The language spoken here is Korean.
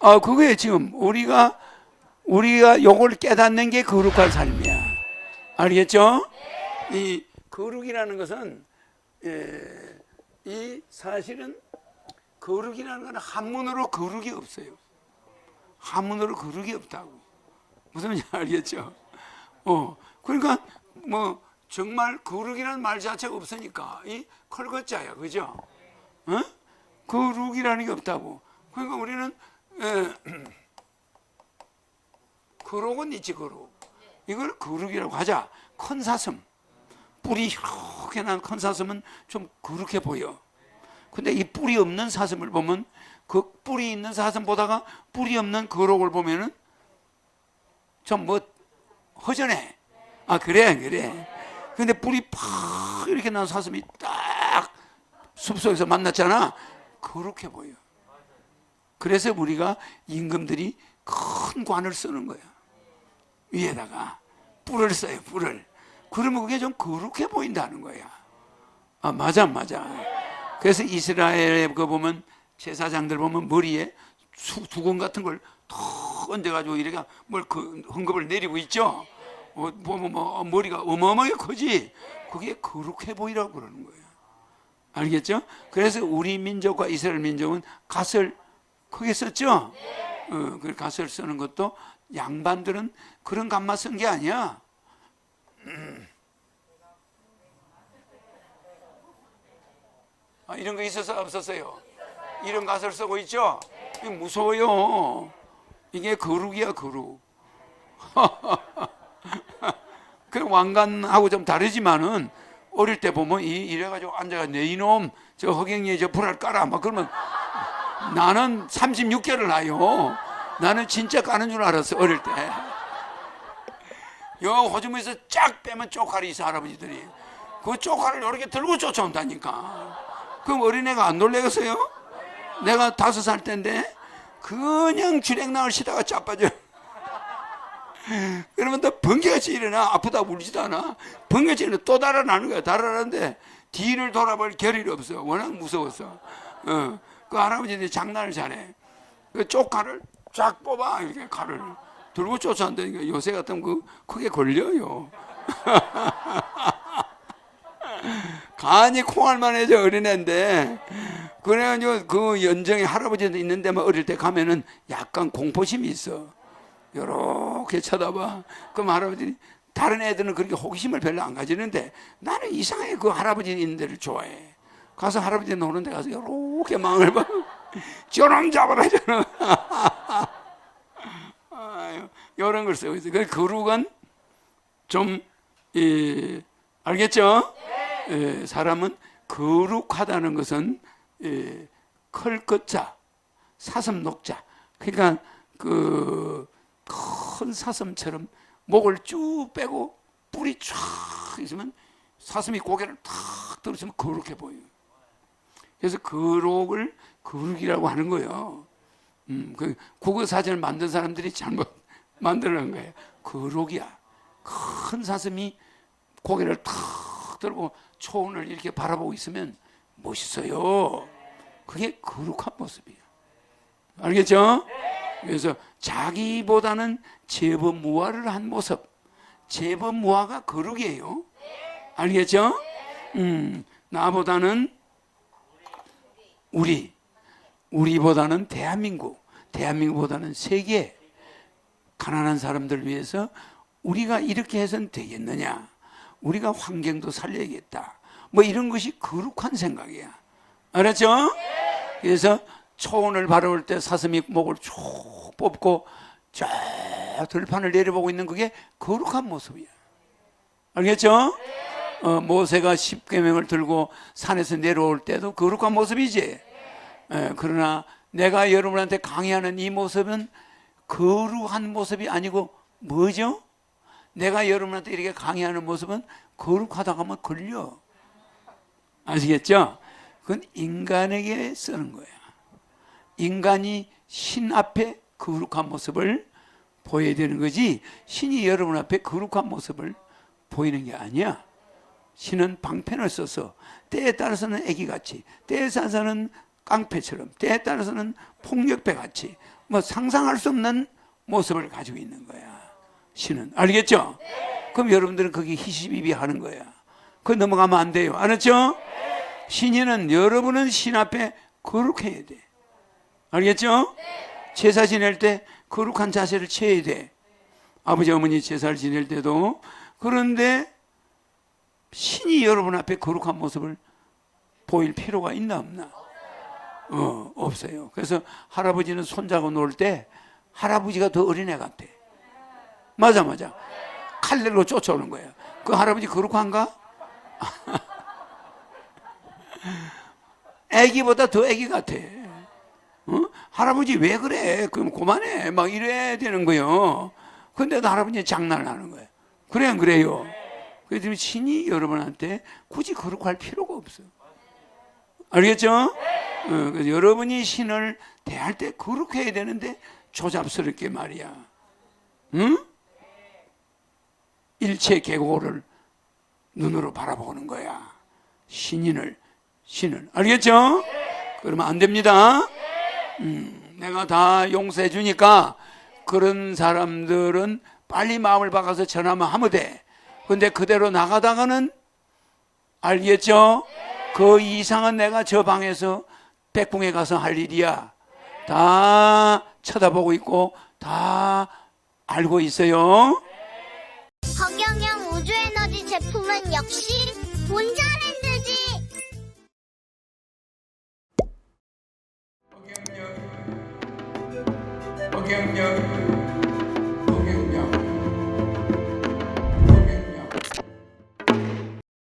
아, 그거에 지금 우리가 우리가 요걸 깨닫는 게 거룩한 삶이야. 알겠죠? 이 거룩이라는 것은 예, 이 사실은 거룩이라는 건 한문으로 거룩이 없어요. 한문으로 거룩이 없다고. 무슨 말인지 알겠죠? 어, 그러니까 뭐 정말 거룩이라는 말 자체가 없으니까 이 컬것자야, 그죠? 어? 거룩이라는 게 없다고. 그러니까 우리는 에, 거룩은 있지 거룩. 이걸 거룩이라고 하자. 큰 사슴. 뿔이 이렇게 난 큰 사슴은 좀 거룩해 보여. 근데 이 뿔이 없는 사슴을 보면 그 뿔이 있는 사슴보다가 뿔이 없는 거룩을 보면은 좀 뭐 허전해. 아 그래 그래. 근데 뿔이 팍 이렇게 난 사슴이 딱 숲속에서 만났잖아. 거룩해 보여. 그래서 우리가 임금들이 큰 관을 쓰는 거야. 위에다가 뿔을 써요, 뿔을. 그러면 그게 좀 거룩해 보인다는 거야. 아, 맞아, 맞아. 그래서 이스라엘에 그 보면 제사장들 보면 머리에 수, 두건 같은 걸 턱 얹어가지고 이래가 뭘그 헌금을 내리고 있죠. 어, 보면 뭐 머리가 어마어마하게 크지. 그게 거룩해 보이라고 그러는 거예요. 알겠죠? 그래서 우리 민족과 이스라엘 민족은 갓을 크게 썼죠. 어, 그 갓을 쓰는 것도 양반들은 그런 갓만 쓴 게 아니야. 아, 이런 거 있었어 없었어요? 이런 갓을 쓰고 있죠. 이게 무서워요. 이게 거룩이야 거룩. 그 왕관하고 좀 다르지만은 어릴 때 보면 이 이래가지고 앉아가 내 이놈 저 허경이에 저 불알 깔아 막 그러면 나는 36개를 나요. 나는 진짜 까는 줄 알았어 어릴 때. 여 호주머니에서 쫙 빼면 쪽칼이 있어 할아버지들이. 그 쪽칼을 이렇게 들고 쫓아온다니까. 그럼 어린애가 안 놀래겠어요? 내가 다섯 살 때인데 그냥 주랭낭을 치다가 자빠져. 그러면 또 번개같이 일어나 아프다 울지도 않아 번개같이 일어나 또 달아나는 거야 달아나는데 뒤를 돌아볼 겨를이 없어 워낙 무서웠어 어, 그 할아버지들이 장난을 잘해. 그 쪽칼을 쫙 뽑아. 이렇게 칼을 들고 쫓아온다니까 요새 같으면 그 크게 걸려요. 간이 콩알만 해져 어린애인데. 그래가지고 그 연정에 할아버지도 있는 데 만 어릴 때 가면은 약간 공포심이 있어. 요렇게 쳐다봐. 그럼 할아버지 다른 애들은 그렇게 호기심을 별로 안 가지는데 나는 이상하게 그 할아버지 있는 데를 좋아해. 가서 할아버지 노는 데 가서 요렇게 망을 봐. 저놈 잡아라 저놈. 아유, 요런 걸 쓰고 있어. 그 거룩은 좀 예, 알겠죠? 예, 사람은 거룩하다는 것은 예, 클 것자, 사슴 녹자. 그러니까 그 큰 사슴처럼 목을 쭉 빼고 뿔이 쫙 있으면 사슴이 고개를 탁 들었으면 거룩해 보여요. 그래서 거룩을 거룩이라고 하는 거예요. 음, 그 국어 사전을 만든 사람들이 잘못 만드는 거예요. 거룩이야. 큰 사슴이 고개를 탁 들고 초원을 이렇게 바라보고 있으면 멋있어요. 그게 거룩한 모습이에요. 알겠죠? 그래서 자기보다는 제법 무화를 한 모습. 제법 무화가 거룩이에요. 알겠죠? 음, 나보다는 우리, 우리보다는 대한민국, 대한민국보다는 세계, 가난한 사람들 위해서 우리가 이렇게 해서는 되겠느냐? 우리가 환경도 살려야겠다. 뭐 이런 것이 거룩한 생각이야. 알았죠? 그래서 초원을 바라볼 때 사슴이 목을 쭉 뽑고 저 들판을 내려보고 있는 그게 거룩한 모습이야. 알겠죠? 어, 모세가 십계명을 들고 산에서 내려올 때도 거룩한 모습이지. 예, 그러나 내가 여러분한테 강의하는 이 모습은 거룩한 모습이 아니고 뭐죠? 내가 여러분한테 이렇게 강의하는 모습은 거룩하다고 하면 걸려. 아시겠죠? 그건 인간에게 쓰는 거야. 인간이 신 앞에 거룩한 모습을 보여야 되는 거지 신이 여러분 앞에 거룩한 모습을 보이는 게 아니야. 신은 방편을 써서 때에 따라서는 애기같이 때에 따라서는 깡패처럼 때에 따라서는 폭력배 같이 뭐 상상할 수 없는 모습을 가지고 있는 거야. 신은 알겠죠? 그럼 여러분들은 거기 희시비비 하는 거야. 그 넘어가면 안 돼요. 알았죠? 신인은 여러분은 신 앞에 거룩해야 돼. 알겠죠? 제사 지낼 때 거룩한 자세를 취해야 돼. 아버지 어머니 제사를 지낼 때도 그런데 신이 여러분 앞에 거룩한 모습을 보일 필요가 있나 없나? 어, 없어요. 그래서 할아버지는 손자고 놀 때 할아버지가 더 어린애 같아. 맞아, 맞아. 칼 들고 쫓아오는 거야. 그 할아버지 거룩한가? 애기보다 더 애기 같아. 어? 할아버지 왜 그래? 그럼 그만해. 막 이래야 되는 거요. 근데도 할아버지 장난을 하는 거예요. 그래, 안 그래요? 그래서 신이 여러분한테 굳이 거룩할 필요가 없어요. 알겠죠? 어, 여러분이 신을 대할 때 거룩해야 되는데 조잡스럽게 말이야. 응? 일체 계고를 눈으로 바라보는 거야. 신인을, 신을. 알겠죠? 그러면 안 됩니다. 음, 내가 다 용서해 주니까 그런 사람들은 빨리 마음을 바꿔서 전하면 하면 돼. 근데 그대로 나가다가는 알겠죠? 그 이상은 내가 저 방에서 백궁에 가서 할 일이야. 다 쳐다보고 있고 다 알고 있어요. 허경영 우주에너지 제품은 역시 본자랜드지. 허경영